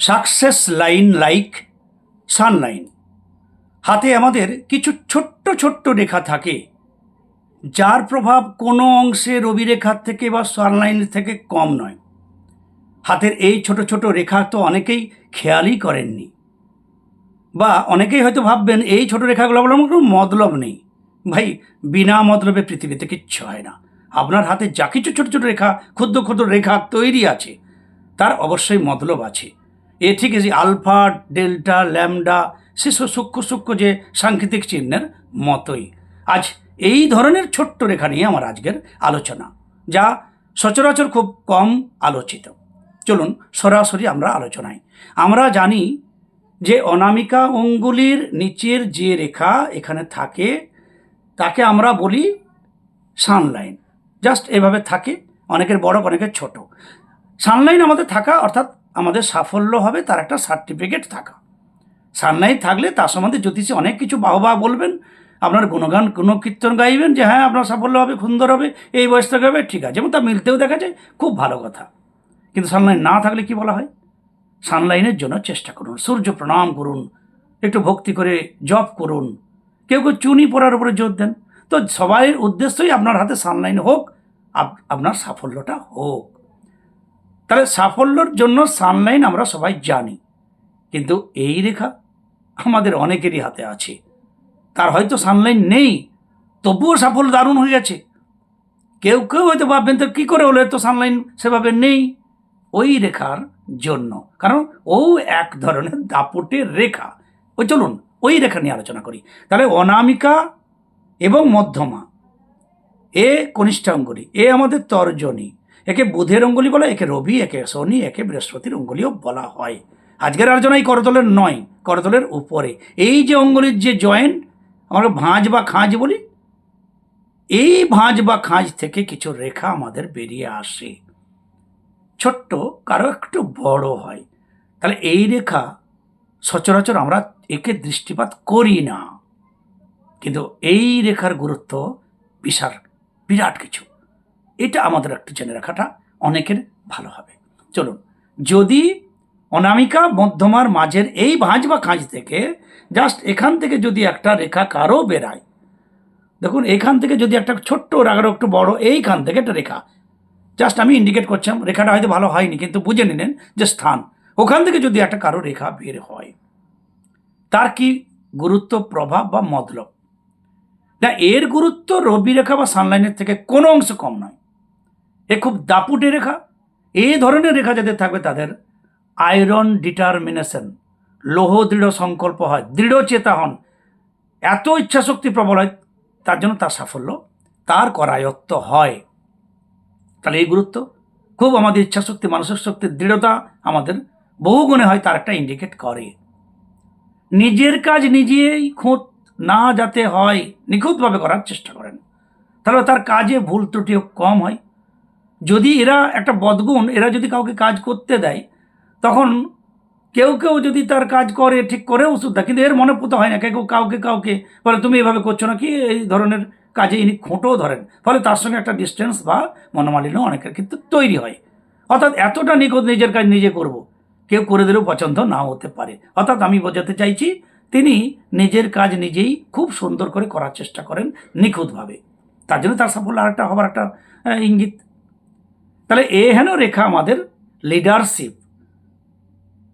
Success line like সানলাইন হাতে আমাদের কিছু ছোট্ট ছোট্ট রেখা থাকে, যার প্রভাব কোনো অংশে রবিরেখার থেকে বা সানলাইনের থেকে কম নয়। হাতের এই ছোট ছোট রেখা তো অনেকেই খেয়ালই করেননি। বা অনেকেই হয়তো ভাববেন, এই ছোট রেখাগুলো বলে আমার কোনো মতলব নেই। ভাই, বিনা মতলবে পৃথিবীতে কিচ্ছু হয় না। আপনার হাতে যা কিছু ছোট ছোট রেখা, ক্ষুদ্র ক্ষুদ্র রেখা তৈরি আছে, তার অবশ্যই মতলব আছে। এ ঠিক আছে আলফা, ডেল্টা, ল্যামডা সেসব সূক্ষ্ম সূক্ষ্ম যে সাংকেতিক চিহ্নের মতোই। আজ এই ধরনের ছোট্ট রেখা নিয়ে আমার আজকের আলোচনা, যা সচরাচর খুব কম আলোচিত। চলুন সরাসরি আমরা আলোচনায়। আমরা জানি যে অনামিকা অঙ্গুলির নিচের যে রেখা এখানে থাকে, তাকে আমরা বলি সানলাইন। জাস্ট এভাবে থাকে, অনেকের বড়, অনেকের ছোট। সানলাইন আমাদের থাকা অর্থাৎ আমাদের সাফল্য হবে, তার একটা সার্টিফিকেট থাকা। সানলাইন থাকলে তার সম্বন্ধে জ্যোতিষী অনেক কিছু বাহবা বলবেন, আপনার গুণগান গুণকীর্তন গাইবেন যে হ্যাঁ আপনার সাফল্য হবে, সুন্দর হবে, এই বয়স থেকে হবে, ঠিক আছে। এবং তা মিলতেও দেখা যায়, খুব ভালো কথা। কিন্তু সানলাইন না থাকলে কি বলা হয়? সানলাইনের জন্য চেষ্টা করুন, সূর্য প্রণাম করুন, একটু ভক্তি করে জপ করুন। কেউ কেউ চুনি পড়ার উপরে জোর দেন। তো সবাইয়ের উদ্দেশ্যই আপনার হাতে সানলাইন হোক, আপ- আপনার সাফল্যটা হোক। তাহলে সাফল্যর জন্য সানলাইন আমরা সবাই জানি। কিন্তু এই রেখা আমাদের অনেকেরই হাতে আছে। তার হয়তো সানলাইন নেই, তবুও সাফল্য দারুণ হয়ে গেছে। কেউ কেউ হয়তো ভাববেন, তো কী করে হলো তো সানলাইন সেভাবে নেই? ওই রেখার জন্য। কারণ ও এক ধরনের দাপটের রেখা। ওই চলুন, ওই রেখা নিয়ে আলোচনা করি। তাহলে অনামিকা এবং মধ্যমা। এ কনিষ্ঠা অঙ্গুলি এ আমাদের তর্জনী। একে বুধের অঙ্গুলি বলা, একে রবি, একে শনি, একে বৃহস্পতির অঙ্গুলিও বলা হয়। আজকের আলোচনা এই করতলের নয়, করতলের উপরে। এই যে অঙ্গুলির যে জয়েন্ট আমরা ভাঁজ বা খাঁজ বলি, এই ভাঁজ বা খাঁজ থেকে কিছু রেখা আমাদের বেরিয়ে আসে। ছোট্ট, কারও একটু বড় হয়। তাহলে এই রেখা সচরাচর আমরা একে দৃষ্টিপাত করি না। কিন্তু এই রেখার গুরুত্ব, বিশাল, বিরাট কিছু। এটা আমাদের একটু জেনে রাখাটা অনেকের ভালো হবে। চলুন, যদি অনামিকা মধ্যমার মাঝের এই ভাঁজ বা খাঁজ থেকে জাস্ট এখান থেকে যদি একটা রেখা কারও বেরায় দেখুন, এখান থেকে যদি একটা ছোট্ট রাগারও একটু বড়, এইখান থেকে একটা রেখা। জাস্ট আমি ইন্ডিকেট করছিলাম, রেখাটা হয়তো ভালো হয়নি, কিন্তু বুঝে নিলেন যে স্থান। ওখান থেকে যদি একটা কারও রেখা বের হয়, তার কি গুরুত্ব, প্রভাব বা মতলব? না, এর গুরুত্ব রবি রেখা বা সানলাইনের থেকে কোনো অংশ কম নয়। এ খুব দাপুটে রেখা। এই ধরনের রেখা যাদের থাকবে তাদের আয়রন ডিটারমিনেশন, লোহ দৃঢ় সংকল্প হয়, দৃঢ় চেতা হন এত ইচ্ছাশক্তি প্রবল হয়, তার জন্য তার সাফল্য, তার করায়ত্ত হয়। তাহলে এই গুরুত্ব, খুব আমাদের ইচ্ছাশক্তি, মানসিক শক্তির দৃঢ়তা আমাদের বহু গুণে হয়, তার একটা ইন্ডিকেট করে। নিজের কাজ নিজেই খুঁত না যাতে হয়, নিখুঁতভাবে করার চেষ্টা করেন। তাহলে তার কাজে ভুল ত্রুটিও কম হয়। যদি এরা একটা বদগুণ, এরা যদি কাউকে কাজ করতে দেয়, তখন কেউ কেউ যদি তার কাজ করে, ঠিক করে ওষুধ দেয় কিন্তু এর মনে পুতো হয় না, কেউ কেউ কাউকে কাউকে বলে, তুমি এভাবে করছ না কি এই ধরনের কাজে ইনি খোঁটও ধরেন। ফলে তার সঙ্গে একটা ডিস্টেন্স বা মনোমালিন্য অনেকের কিন্তু তৈরি হয়। অর্থাৎ এতটা নিখুঁত নিজের কাজ নিজে করব, কেউ করে দিলেও পছন্দ না হতে পারে। অর্থাৎ আমি বোঝাতে চাইছি, তিনি নিজের কাজ নিজেই খুব সুন্দর করে করার চেষ্টা করেন নিখুঁতভাবে। তার জন্য তার সাফল্য আরেকটা হবার একটা ইঙ্গিত তাহলে এ হেন রেখা আমাদের লিডারশিপ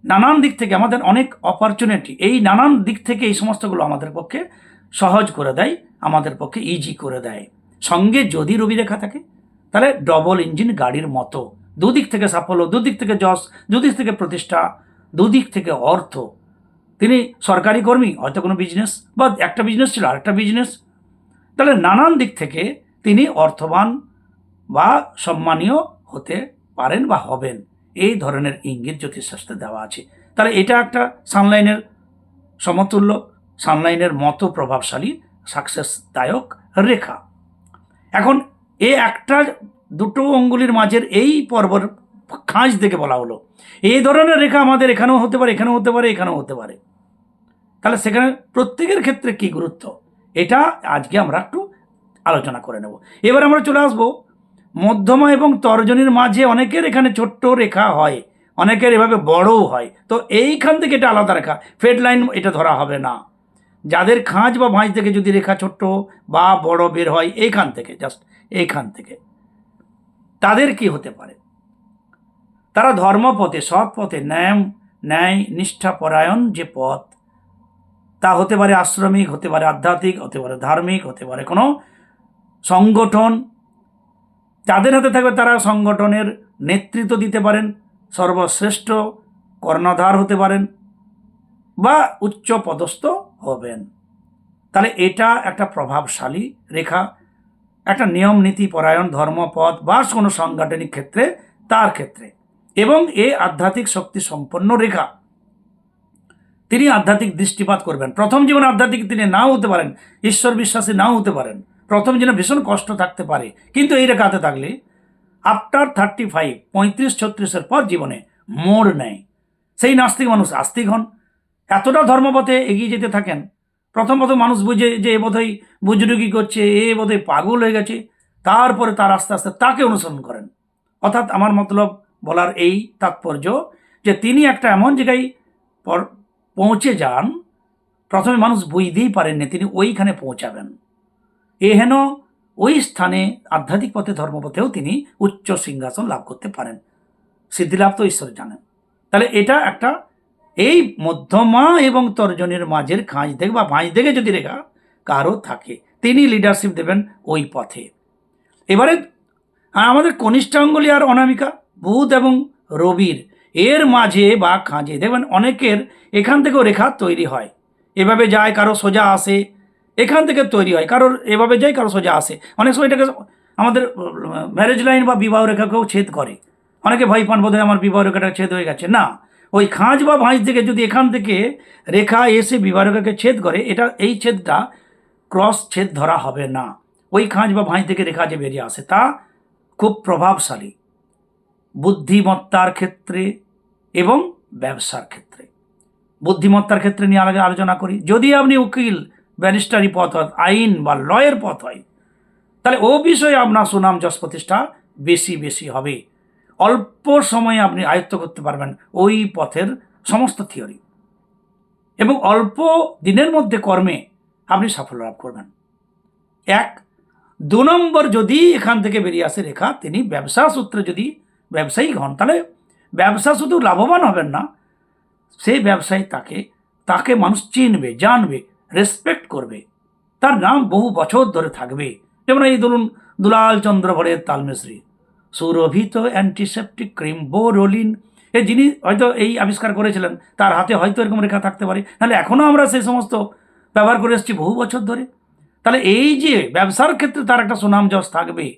নানান দিক থেকে আমাদের অনেক অপরচুনিটি এই নানান দিক থেকে এই সমস্তগুলো আমাদের পক্ষে সহজ করে দেয়, আমাদের পক্ষে ইজি করে দেয়। সঙ্গে যদি রবি রেখা থাকে, তাহলে ডবল ইঞ্জিন গাড়ির মতো। দুদিক থেকে সাফল্য, দুদিক থেকে যশ, দুদিক থেকে প্রতিষ্ঠা, দুদিক থেকে অর্থ। তিনি সরকারি কর্মী, হয়তো কোনো বিজনেস বা একটা বিজনেস ছিল, আরেকটা বিজনেস তাহলে নানান দিক থেকে তিনি অর্থবান বা সম্মানীয় হতে পারেন বা হবেন। এই ধরনের ইঙ্গিত জ্যোতিষশাস্ত্রে দেওয়া আছে। তাহলে এটা একটা সানলাইনের সমতুল্য, সানলাইনের মতো প্রভাবশালী, সাকসেসদায়ক রেখা। এখন এ একটা দুটো অঙ্গুলির মাঝের এই পর্বর খাঁজ থেকে বলা হলো। এই ধরনের রেখা আমাদের এখানেও হতে পারে, এখানেও হতে পারে, এখানেও হতে পারে। তাহলে সেখানে প্রত্যেকের ক্ষেত্রে কি গুরুত্ব? এটা আজকে আমরা একটু আলোচনা করে নেব। এবার আমরা চলে আসব মধ্যমা এবং তর্জনীর মাঝে অনেকের এখানে ছোট্ট রেখা হয়, অনেকের এভাবে বড়ও হয়। তো এইখান থেকে এটা আলাদা রেখা, ফেড লাইন এটা ধরা হবে না। যাদের খাঁজ বা ভাঁজ থেকে যদি রেখা ছোট্ট বা বড় বের হয়, এইখান থেকে জাস্ট এইখান থেকে। তাদের কি হতে পারে? তারা ধর্মপথে সৎ পথে ন্যায় ন্যায়, নিষ্ঠাপরায়ণ যে পথ, তা হতে পারে আশ্রমিক, হতে পারে আধ্যাত্মিক, হতে পারে ধার্মিক, হতে পারে কোনো সংগঠন যাদের হাতে থাকবে তারা সংগঠনের নেতৃত্ব দিতে পারেন, সর্বশ্রেষ্ঠ কর্ণধার হতে পারেন বা উচ্চ পদস্থ হবেন। তাহলে এটা একটা প্রভাবশালী রেখা, একটা নিয়ম, নীতি, পরায়ণ ধর্মপথ বা কোনো সাংগঠনিক ক্ষেত্রে, তার ক্ষেত্রে। এবং এ আধ্যাত্মিক শক্তি সম্পন্ন রেখা তিনি আধ্যাত্মিক দৃষ্টিপাত করবেন। প্রথম জীবনে আধ্যাত্মিক তিনি নাও হতে পারেন, ঈশ্বর বিশ্বাসী নাও হতে পারেন। প্রথম জীবনে ভীষণ কষ্ট থাকতে পারে। কিন্তু এই রেখাতে থাকলে আফটার থার্টি ফাইভ পঁয়ত্রিশ, ছত্রিশের পর জীবনে মোড় নেয়। সেই নাস্তিক মানুষ আস্তিক হন। এতটা ধর্মপথে এগিয়ে যেতে থাকেন। প্রথম প্রথম মানুষ বুঝে যে এ বোধহয় বুজরুগি করছে, এ বোধহয় পাগল হয়ে গেছে। তারপরে তার আস্তে আস্তে তাকে অনুসরণ করেন। অর্থাৎ আমার মতলব বলার এই তাৎপর্য যে তিনি একটা এমন জায়গায় পৌঁছে যান, প্রথমে মানুষ বুঝতেই পারেননি তিনি ওইখানে পৌঁছাবেন। এ হেন ওই স্থানে আধ্যাত্মিক পথে, ধর্মপথেও তিনি উচ্চ সিংহাসন লাভ করতে পারেন। সিদ্ধিলাভ তো ঈশ্বর জানেন। তাহলে এটা একটা এই মধ্যমা এবং তর্জনের মাঝের খাঁজ থেকে বা ভাঁজ থেকে যদি রেখা কারও থাকে, তিনি লিডারশিপ দেবেন ওই পথে। এবারে আমাদের কনিষ্ঠাঙ্গুলি আর অনামিকা, বুধ এবং রবির, এর মাঝে বা খাঁজে দেখবেন অনেকের এখান থেকেও রেখা তৈরি হয়। এভাবে যায়, কারও সোজা আসে এখান থেকে তৈরি হয়, কারোর এভাবে যায় কারও সোজা আসে। অনেক সময় এটাকে আমাদের ম্যারেজ লাইন বা বিবাহ রেখাকেও ছেদ করে। অনেকে ভয় পান, বোধহয় আমার বিবাহ রেখাটা ছেদ হয়ে গেছে। না, ওই খাঁজ বা ভাঁজ থেকে যদি এখান থেকে রেখা এসে বিবাহ রেখাকে ছেদ করে, এটা, এই ছেদটা ক্রস ছেদ ধরা হবে না। ওই খাঁজ বা ভাঁজ থেকে রেখা যে বেরিয়ে আসে, তা খুব প্রভাবশালী। বুদ্ধিমত্তার ক্ষেত্রে এবং ব্যবসার ক্ষেত্রে। বুদ্ধিমত্তার ক্ষেত্রে নিয়ে আগে আলোচনা করি। যদি আপনি উকিল ব্যারিস্টারি পথ হয়, আইন বা লয়ের পথ হয়। তাহলে ও বিষয়ে আপনার সুনাম যশ প্রতিষ্ঠা বেশি বেশি হবে। অল্প সময়ে আপনি আয়ত্ত করতে পারবেন ওই পথের সমস্ত থিওরি। এবং অল্প দিনের মধ্যে কর্মে আপনি সাফল্য লাভ করবেন। এক, দু নম্বর যদি এখান থেকে বেরিয়ে আসে রেখা, তিনি ব্যবসা সূত্রে যদি ব্যবসায়িক হন, তাহলে ব্যবসা শুধু লাভবান হবেন না, সেই ব্যবসায়ী তাকে তাকে মানুষ চিনবে, জানবে রেসপেক্ট করবে। তার নাম বহু বছর ধরে থাকবে। যেমন এই ধরুন দুলাল চন্দ্র ভরের তালমেশ্রী সুরভিত অ্যান্টিসেপটিক ক্রিম বোরোলিন এ যিনি হয়তো এই আবিষ্কার করেছিলেন, তার হাতে হয়তো এরকম রেখা থাকতে পারে। নাহলে এখনও আমরা সেই সমস্ত ব্যবহার করে এসেছি বহু বছর ধরে। তাহলে এই যে ব্যবসার ক্ষেত্রে তার একটা সুনাম যশ থাকবে।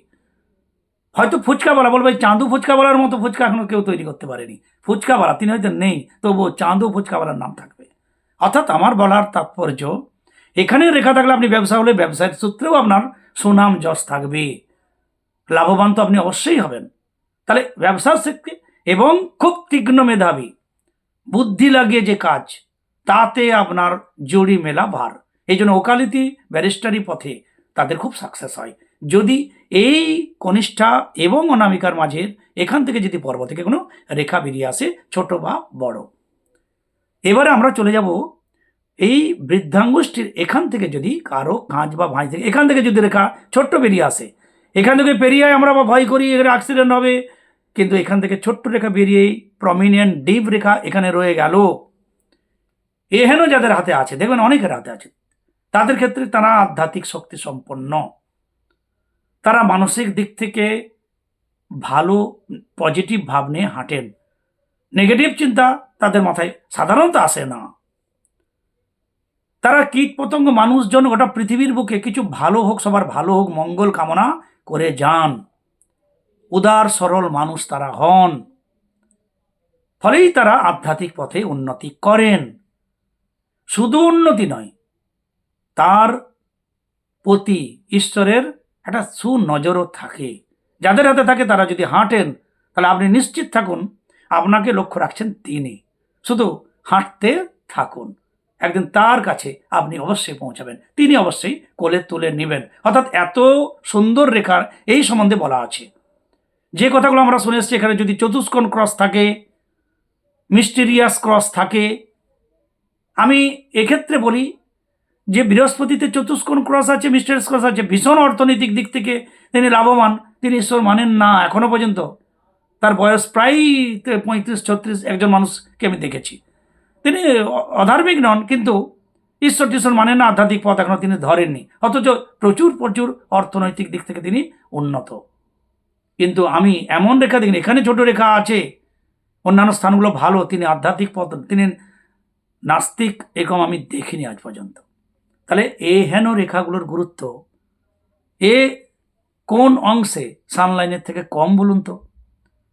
হয়তো ফুচকাওয়ালা বলবে চাঁদু ফুচকাওয়ালার মতো ফুচকা এখনও কেউ তৈরি করতে পারেনি। ফুচকাওয়ালা তিনি হয়তো নেই, তবুও চাঁদু ফুচকাওয়ালার নাম থাকবে। অর্থাৎ আমার বলার তাৎপর্য, এখানে রেখা থাকলে আপনি ব্যবসা হলে ব্যবসায়ের সূত্রেও আপনার সুনাম যশ থাকবে। লাভবান তো আপনি অবশ্যই হবেন। তাহলে ব্যবসার ক্ষেত্রে এবং খুব তীক্ষ্ণ মেধাবী, বুদ্ধি লাগিয়ে যে কাজ, তাতে আপনার জড়ি মেলা ভার। এই জন্য ওকালতি ব্যারিস্টারি পথে তাদের খুব সাকসেস হয়। যদি এই কনিষ্ঠা এবং অনামিকার মাঝের এখান থেকে যদি পর্ব থেকে কোনো রেখা বেরিয়ে আসে, ছোট বা বড়। এবারে আমরা চলে যাব এই বৃদ্ধাঙ্গুষ্ঠীর এখান থেকে যদি কারও কাঁচ বা ভাঁজ থেকে, এখান থেকে যদি রেখা ছোট্ট বেরিয়ে আসে, এখান থেকে পেরিয়ে আমরা বা ভয় করি, এখানে অ্যাক্সিডেন্ট হবে, কিন্তু এখান থেকে ছোট্ট রেখা বেরিয়েই প্রমিনিয়েন্ট ডিপ রেখা এখানে রয়ে গেল। এহেন যাদের হাতে আছে, দেখবেন অনেকের হাতে আছে, তাদের ক্ষেত্রে তারা আধ্যাত্মিক শক্তি সম্পন্ন। তারা মানসিক দিক থেকে ভালো পজিটিভ ভাব নিয়ে হাঁটেন। নেগেটিভ চিন্তা তাদের মাথায় সাধারণত আসে না। তারা কীট পতঙ্গ মানুষজন গোটা পৃথিবীর বুকে কিছু ভালো হোক, সবার ভালো হোক, মঙ্গল কামনা করে যান। উদার, সরল মানুষ তারা হন। ফলেই তারা আধ্যাত্মিক পথে উন্নতি করেন। শুধু উন্নতি নয়, তার প্রতি ঈশ্বরের একটা সুনজরও থাকে। যাদের হাতে থাকে তারা যদি হাঁটেন, তাহলে আপনি নিশ্চিত থাকুন আপনাকে লক্ষ্য রাখছেন তিনি। শুধু হাঁটতে থাকুন। একদিন তার কাছে আপনি অবশ্যই পৌঁছাবেন। তিনি অবশ্যই কোলে তুলে নেবেন। অর্থাৎ এত সুন্দর রেখার এই সম্বন্ধে বলা আছে। যে কথাগুলো আমরা শুনে এসেছি, এখানে যদি চতুষ্কোণ ক্রস থাকে, মিস্টেরিয়াস ক্রস থাকে, আমি এক্ষেত্রে বলি যে বৃহস্পতিতে চতুষ্কোণ ক্রস আছে, মিস্টেরিয়াস ক্রস আছে, ভীষণ অর্থনৈতিক দিক থেকে তিনি লাভবান, তিনি ঈশ্বর মানেন না এখনও পর্যন্ত। তার বয়স প্রায় পঁয়ত্রিশ, ছত্রিশ একজন মানুষকে আমি দেখেছি। তিনি অধার্মিক নন, কিন্তু ঈশ্বর টিশ্বর মানে না আধ্যাত্মিক পথ এখনও তিনি ধরেননি। অথচ প্রচুর প্রচুর অর্থনৈতিক দিক থেকে তিনি উন্নত। কিন্তু আমি এমন রেখা দেখিনি, এখানে ছোট রেখা আছে, অন্যান্য স্থানগুলো ভালো, তিনি আধ্যাত্মিক পথ, তিনি নাস্তিক এরকম আমি দেখিনি আজ পর্যন্ত। তাহলে এ হেন রেখাগুলোর গুরুত্ব? এ কোন অংশে সানলাইনের থেকে কম বলুন তো?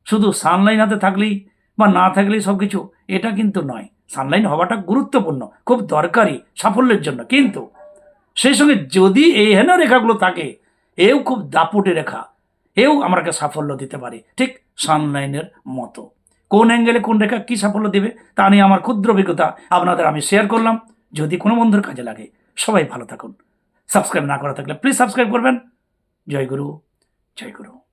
শুধু সানলাইন হাতে থাকলেই বা না থাকলেই সব কিছু এটা কিন্তু নয়। সানলাইন হওয়াটা গুরুত্বপূর্ণ, খুব দরকারি, সাফল্যের জন্য। কিন্তু সেই সঙ্গে যদি এই হেন রেখাগুলো থাকে, এও খুব দাপুটে রেখা, এও আমাকে সাফল্য দিতে পারে, ঠিক সানলাইনের মতো। কোন অ্যাঙ্গেলে কোন রেখা কী সাফল্য দেবে, তা নিয়ে আমার ক্ষুদ্র অভিজ্ঞতা আপনাদের আমি শেয়ার করলাম। যদি কোনো বন্ধুর কাজে লাগে, সবাই ভালো থাকুন। সাবস্ক্রাইব না করা থাকলে প্লিজ সাবস্ক্রাইব করবেন। জয় গুরু জয় গুরু।